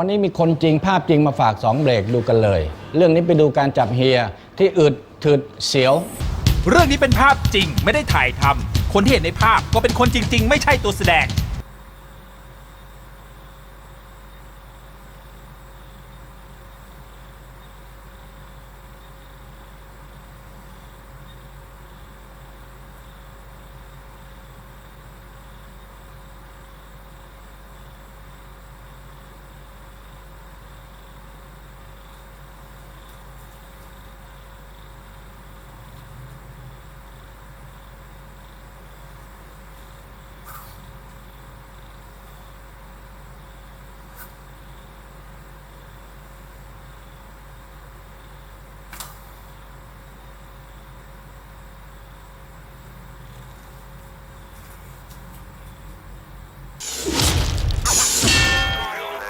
วันนี้มีคนจริงภาพจริงมาฝาก 2 เบรกดูกันเลย เรื่องนี้ไปดูการจับเฮียที่อึดถึดเสียว เรื่องนี้เป็นภาพจริงไม่ได้ถ่ายทำคนที่เห็นในภาพก็เป็นคนจริง ๆ ไม่ใช่ตัวแสดง